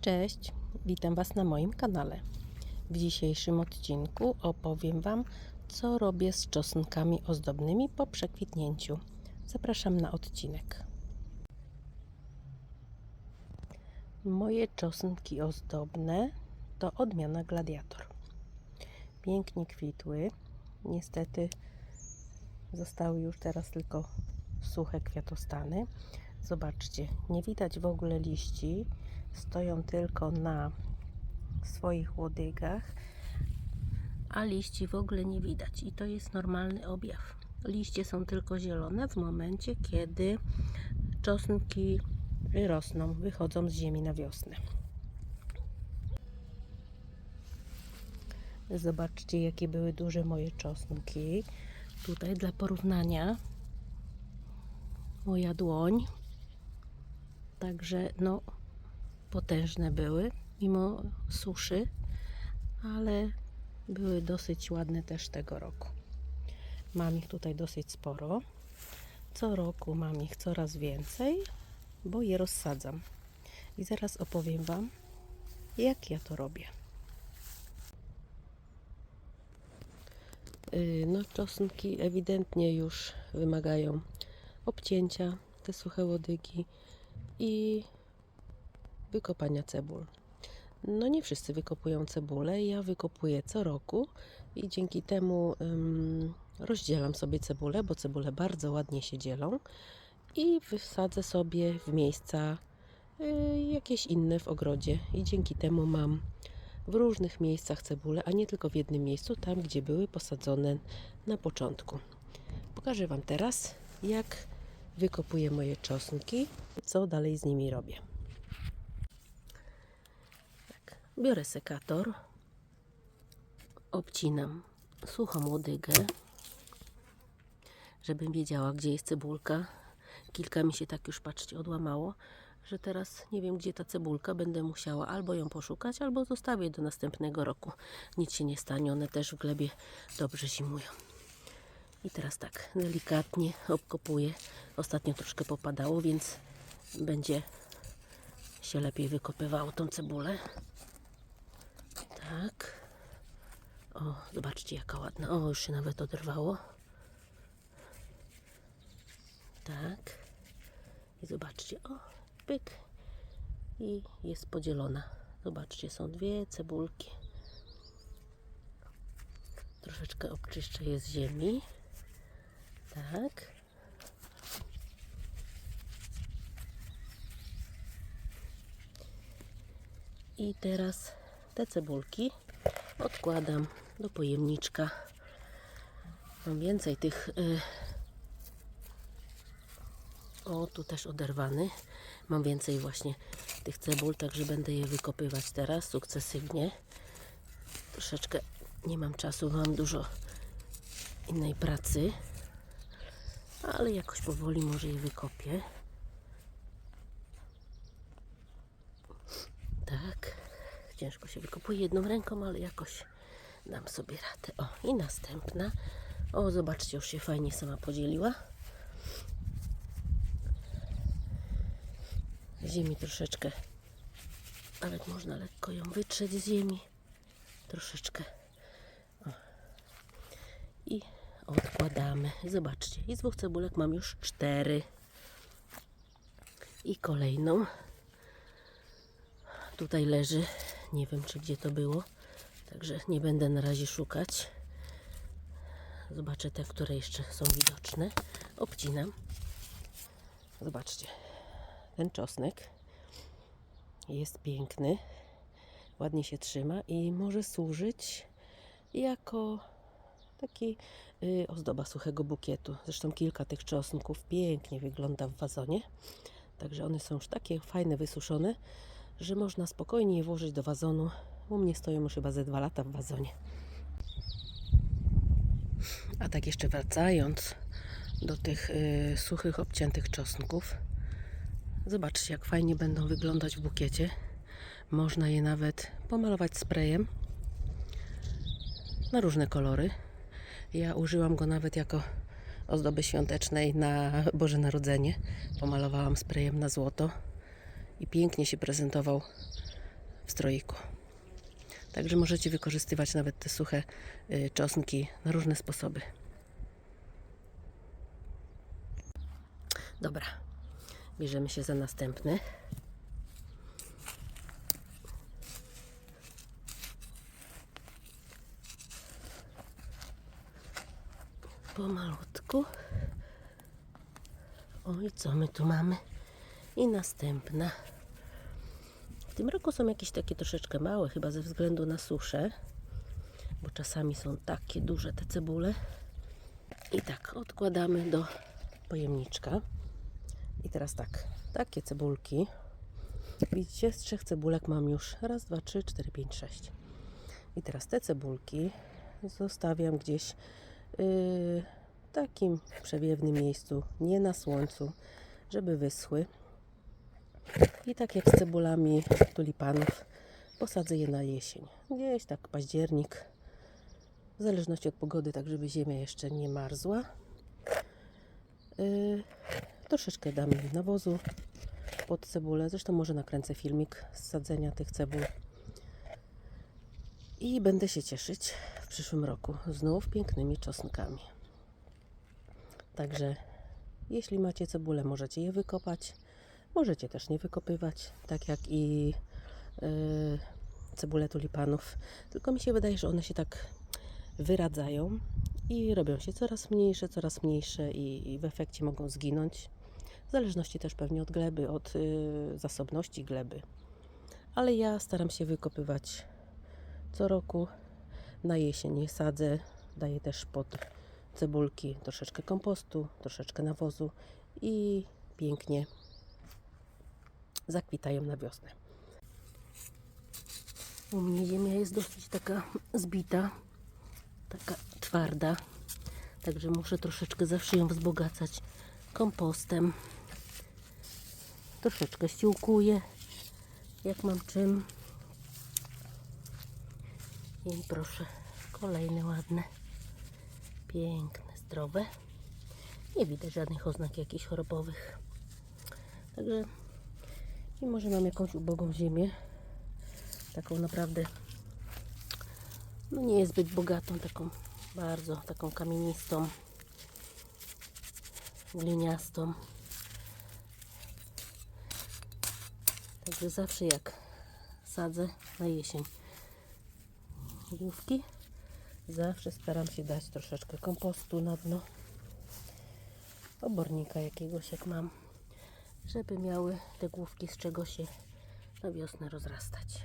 Cześć, witam Was na moim kanale. W dzisiejszym odcinku opowiem Wam, co robię z czosnkami ozdobnymi po przekwitnięciu. Zapraszam na odcinek. Moje czosnki ozdobne to odmiana gladiator. Pięknie kwitły. Niestety zostały już teraz tylko suche kwiatostany. Zobaczcie, nie widać w ogóle liści stoją tylko na swoich łodygach, a liści w ogóle nie widać. I to jest normalny objaw. Liście są tylko zielone w momencie, kiedy czosnki rosną, wychodzą z ziemi na wiosnę. Zobaczcie, jakie były duże moje czosnki. Tutaj dla porównania moja dłoń. Także no, potężne były, mimo suszy, ale były dosyć ładne też tego roku. Mam ich tutaj dosyć sporo. Co roku mam ich coraz więcej, bo je rozsadzam. I zaraz opowiem Wam, jak ja to robię. Yy, No, czosnki ewidentnie już wymagają obcięcia, te suche łodygi i wykopania cebul. No nie wszyscy wykopują cebulę, ja wykopuję co roku i dzięki temu ym, rozdzielam sobie cebulę, bo cebule bardzo ładnie się dzielą i wysadzę sobie w miejsca y, jakieś inne w ogrodzie i dzięki temu mam w różnych miejscach cebule, a nie tylko w jednym miejscu, tam gdzie były posadzone na początku. Pokażę Wam teraz, jak wykopuję moje czosnki co dalej z nimi robię. Tak, biorę sekator, obcinam suchą łodygę, żebym wiedziała, gdzie jest cebulka. Kilka mi się tak już, patrzcie, odłamało, że teraz nie wiem, gdzie ta cebulka. Będę musiała albo ją poszukać, albo zostawię do następnego roku. Nic się nie stanie, one też w glebie dobrze zimują. I teraz tak, delikatnie obkopuję. Ostatnio troszkę popadało, więc będzie się lepiej wykopywało tą cebulę. Tak. O, zobaczcie jaka ładna. O, już się nawet oderwało. Tak. I zobaczcie, o, pyk. I jest podzielona. Zobaczcie, są dwie cebulki. Troszeczkę obczyszczę je z ziemi. Tak. I teraz te cebulki odkładam do pojemniczka. Mam więcej tych. y, O, tu też oderwany. Mam więcej właśnie tych cebul, także będę je wykopywać teraz sukcesywnie. Troszeczkę nie mam czasu, mam dużo innej pracy, ale jakoś powoli może je wykopię. Tak, ciężko się wykopuje jedną ręką, ale jakoś dam sobie radę. O, i następna. O, zobaczcie, już się fajnie sama podzieliła. Ziemi troszeczkę, ale można lekko ją wytrzeć z ziemi. Troszeczkę. O. I odkładamy. Zobaczcie, i z dwóch cebulek mam już cztery. I kolejną. Tutaj leży. Nie wiem, czy gdzie to było. Także nie będę na razie szukać. Zobaczę te, które jeszcze są widoczne. Obcinam. Zobaczcie. Ten czosnek jest piękny. Ładnie się trzyma i może służyć jako taki y, ozdoba suchego bukietu. Zresztą kilka tych czosnków pięknie wygląda w wazonie. Także one są już takie fajne, wysuszone, że można spokojnie je włożyć do wazonu. U mnie stoją już chyba ze dwa lata w wazonie. A tak jeszcze wracając do tych y, suchych, obciętych czosnków. Zobaczcie, jak fajnie będą wyglądać w bukiecie. Można je nawet pomalować sprayem na różne kolory. Ja użyłam go nawet jako ozdoby świątecznej na Boże Narodzenie. Pomalowałam sprayem na złoto i pięknie się prezentował w stroiku. Także możecie wykorzystywać nawet te suche y, czosnki na różne sposoby. Dobra, bierzemy się za następny. Pomalutku. Oj, co my tu mamy? I następna. Tym roku są jakieś takie troszeczkę małe, chyba ze względu na suszę, bo czasami są takie duże te cebule. I tak, odkładamy do pojemniczka. I teraz tak, takie cebulki. Widzicie, z trzech cebulek mam już raz, dwa, trzy, cztery, pięć, sześć. I teraz te cebulki zostawiam gdzieś yy, w takim przewiewnym miejscu, nie na słońcu, żeby wyschły. I tak jak z cebulami tulipanów, posadzę je na jesień. Gdzieś tak październik, w zależności od pogody, tak żeby ziemia jeszcze nie marzła. Yy, troszeczkę dam nawozu pod cebulę. Zresztą może nakręcę filmik z sadzenia tych cebul. I będę się cieszyć w przyszłym roku znów pięknymi czosnkami. Także jeśli macie cebulę, możecie je wykopać. Możecie też nie wykopywać, tak jak i yy, cebule tulipanów. Tylko mi się wydaje, że one się tak wyradzają i robią się coraz mniejsze, coraz mniejsze i, i w efekcie mogą zginąć. W zależności też pewnie od gleby, od yy, zasobności gleby. Ale ja staram się wykopywać co roku. Na jesień je sadzę, daję też pod cebulki troszeczkę kompostu, troszeczkę nawozu i pięknie zakwitają na wiosnę. U mnie ziemia jest dosyć taka zbita, taka twarda, także muszę troszeczkę zawsze ją wzbogacać kompostem. Troszeczkę ściółkuję, jak mam czym. I proszę, kolejne ładne, piękne, zdrowe. Nie widać żadnych oznak jakichś chorobowych. Także mimo, że mam jakąś ubogą ziemię, taką naprawdę, no nie jest zbyt bogatą, taką bardzo taką kamienistą, gliniastą. Także zawsze jak sadzę na jesień główki, zawsze staram się dać troszeczkę kompostu na dno obornika jakiegoś jak mam, żeby miały te główki z czego się na wiosnę rozrastać.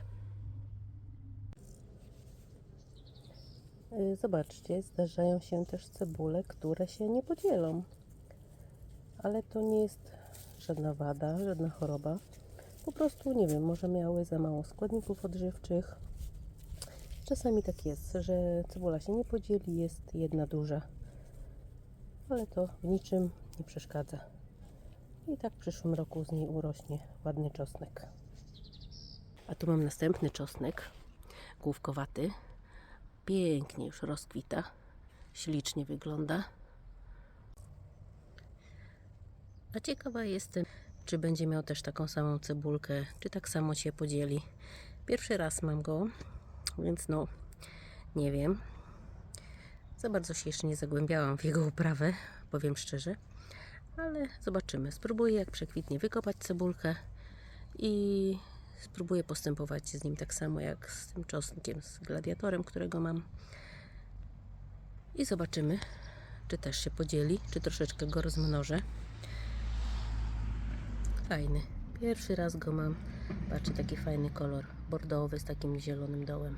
Y, Zobaczcie, zdarzają się też cebule, które się nie podzielą. Ale to nie jest żadna wada, żadna choroba. Po prostu, nie wiem, może miały za mało składników odżywczych. Czasami tak jest, że cebula się nie podzieli, jest jedna duża. Ale to w niczym nie przeszkadza. I tak w przyszłym roku z niej urośnie ładny czosnek. A tu mam następny czosnek, główkowaty. Pięknie już rozkwita, ślicznie wygląda. A ciekawa jestem, czy będzie miał też taką samą cebulkę, czy tak samo się podzieli. Pierwszy raz mam go, więc no, nie wiem. Za bardzo się jeszcze nie zagłębiałam w jego uprawę, powiem szczerze. Ale zobaczymy. Spróbuję, jak przekwitnie, wykopać cebulkę i spróbuję postępować z nim tak samo jak z tym czosnkiem, z gladiatorem, którego mam. I zobaczymy, czy też się podzieli, czy troszeczkę go rozmnożę. Fajny. Pierwszy raz go mam. Patrzcie, taki fajny kolor bordowy z takim zielonym dołem.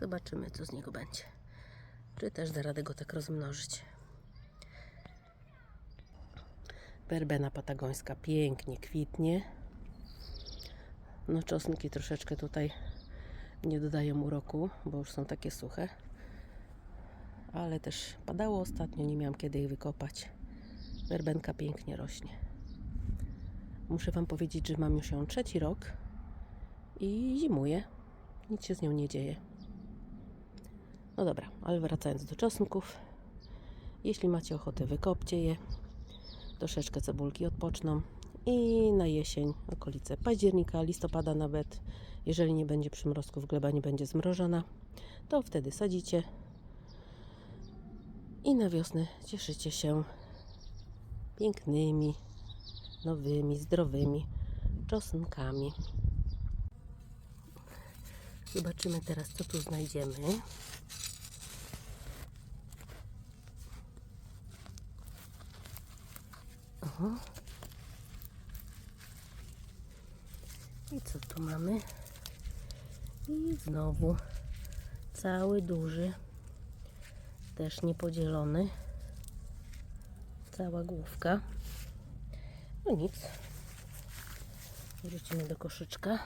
Zobaczymy, co z niego będzie. Czy też da radę go tak rozmnożyć. Werbena patagońska pięknie kwitnie. No czosnki troszeczkę tutaj nie dodają uroku, bo już są takie suche. Ale też padało ostatnio, nie miałam kiedy ich wykopać. Werbenka pięknie rośnie. Muszę Wam powiedzieć, że mam już ją trzeci rok i zimuje. Nic się z nią nie dzieje. No dobra, ale wracając do czosnków. Jeśli macie ochotę, wykopcie je. Troszeczkę cebulki odpoczną I na jesień, okolice października, listopada nawet, jeżeli nie będzie przymrozków, gleba nie będzie zmrożona, to wtedy sadzicie i na wiosnę cieszycie się pięknymi, nowymi, zdrowymi czosnkami. Zobaczymy teraz, co tu znajdziemy. Oho. I co tu mamy? I znowu cały duży, też niepodzielony. Cała główka. No nic. Wrzucimy do koszyczka.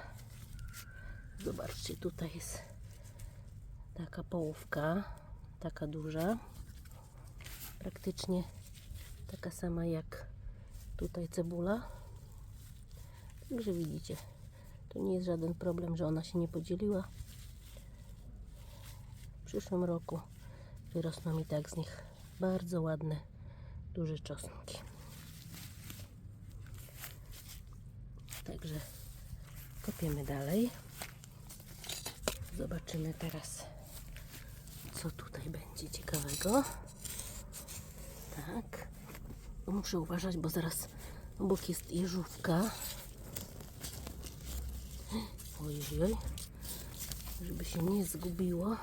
Zobaczcie, tutaj jest taka połówka, taka duża. Praktycznie taka sama jak tutaj cebula. Także widzicie, to nie jest żaden problem, że ona się nie podzieliła. W przyszłym roku wyrosną mi tak z nich bardzo ładne, duże czosnki. Także kopiemy dalej. Zobaczymy teraz, co tutaj będzie ciekawego. Tak. Muszę uważać, bo zaraz obok jest jeżówka. Ojej, żeby się nie zgubiło.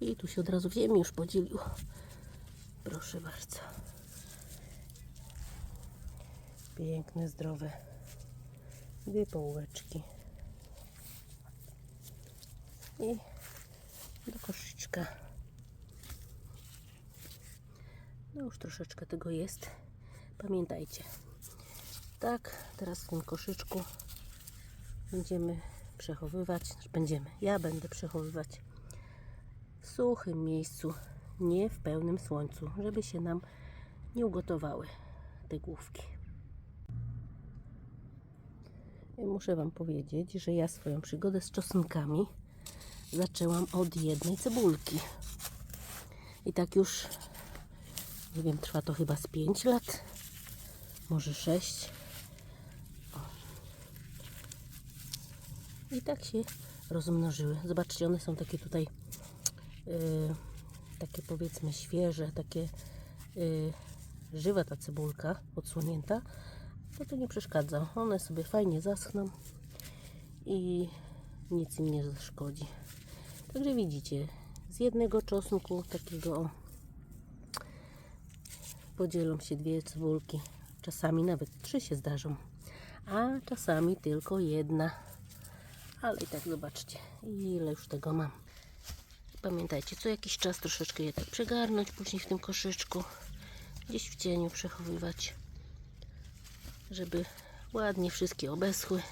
I tu się od razu ziemi już podzielił. Proszę bardzo. Piękne, zdrowe. Dwie I do koszyczka. No już troszeczkę tego jest. Pamiętajcie. Tak, teraz w tym koszyczku będziemy przechowywać. znaczy Będziemy. Ja będę przechowywać w suchym miejscu, nie w pełnym słońcu, żeby się nam nie ugotowały te główki. I muszę Wam powiedzieć, że ja swoją przygodę z czosnkami zaczęłam od jednej cebulki. I tak już, nie wiem, trwa to chyba z 5 lat, może 6. I tak się rozmnożyły. Zobaczcie, one są takie tutaj y, takie powiedzmy świeże, takie y, żywa ta cebulka odsłonięta, to to nie przeszkadza. One sobie fajnie zaschną i nic im nie zaszkodzi. Także widzicie, z jednego czosnku takiego o, podzielą się dwie cebulki. Czasami nawet trzy się zdarzą, a czasami tylko jedna. Ale i tak zobaczcie, ile już tego mam. Pamiętajcie, co jakiś czas troszeczkę je tak przegarnąć, później w tym koszyczku gdzieś w cieniu przechowywać, żeby ładnie wszystkie obeschły.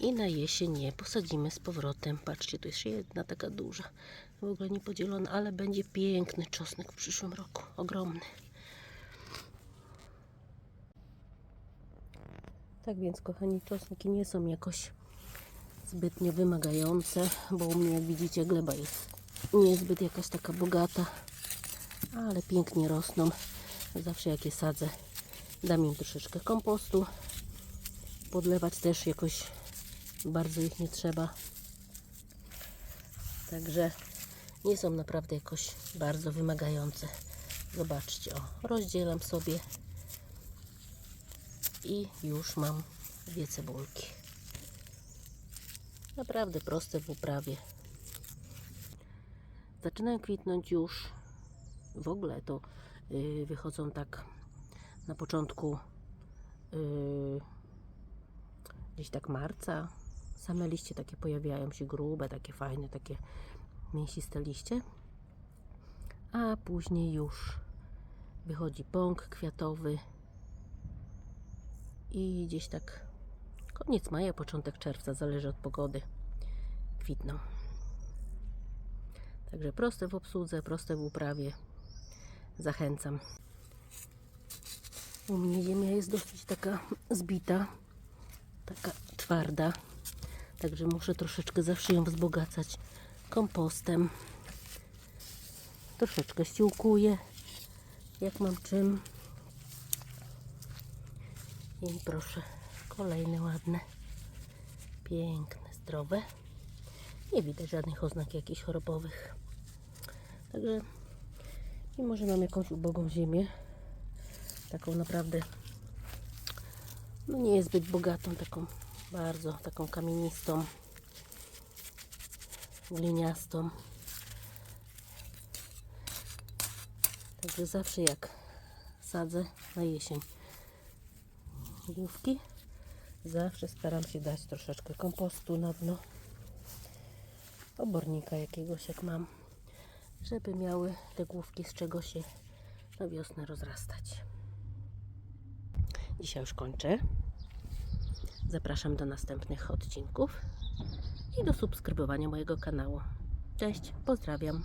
I na jesień je posadzimy z powrotem. Patrzcie, tu jest jedna taka duża, w ogóle nie podzielona, ale będzie piękny czosnek w przyszłym roku, ogromny. Tak więc, kochani, czosnki nie są jakoś zbytnio wymagające, bo u mnie, jak widzicie, gleba jest niezbyt jakaś taka bogata, ale pięknie rosną. Zawsze jak je sadzę, dam im troszeczkę kompostu. Podlewać też jakoś bardzo ich nie trzeba. Także nie są naprawdę jakoś bardzo wymagające. Zobaczcie, o, rozdzielam sobie i już mam dwie cebulki. Naprawdę proste w uprawie. Zaczynają kwitnąć już. W ogóle to yy, wychodzą tak na początku yy, gdzieś tak marca. Same liście takie pojawiają się grube, takie fajne, takie mięsiste liście. A później już wychodzi pąk kwiatowy i gdzieś tak koniec maja, początek czerwca, zależy od pogody, kwitną. Także proste w obsłudze, proste w uprawie. Zachęcam. U mnie ziemia jest dosyć taka zbita, taka twarda. Także muszę troszeczkę zawsze ją wzbogacać kompostem. Troszeczkę ściółkuję, jak mam czym. I proszę, kolejne ładne, piękne, zdrowe. Nie widać żadnych oznak jakichś chorobowych. Także mimo, że mam jakąś ubogą ziemię, taką naprawdę no nie jest zbyt bogatą, taką bardzo taką kamienistą, gliniastą. Także zawsze jak sadzę na jesień główki, zawsze staram się dać troszeczkę kompostu na dno obornika jakiegoś jak mam, żeby miały te główki z czego się na wiosnę rozrastać. Dzisiaj już kończę. Zapraszam do następnych odcinków i do subskrybowania mojego kanału. Cześć, pozdrawiam.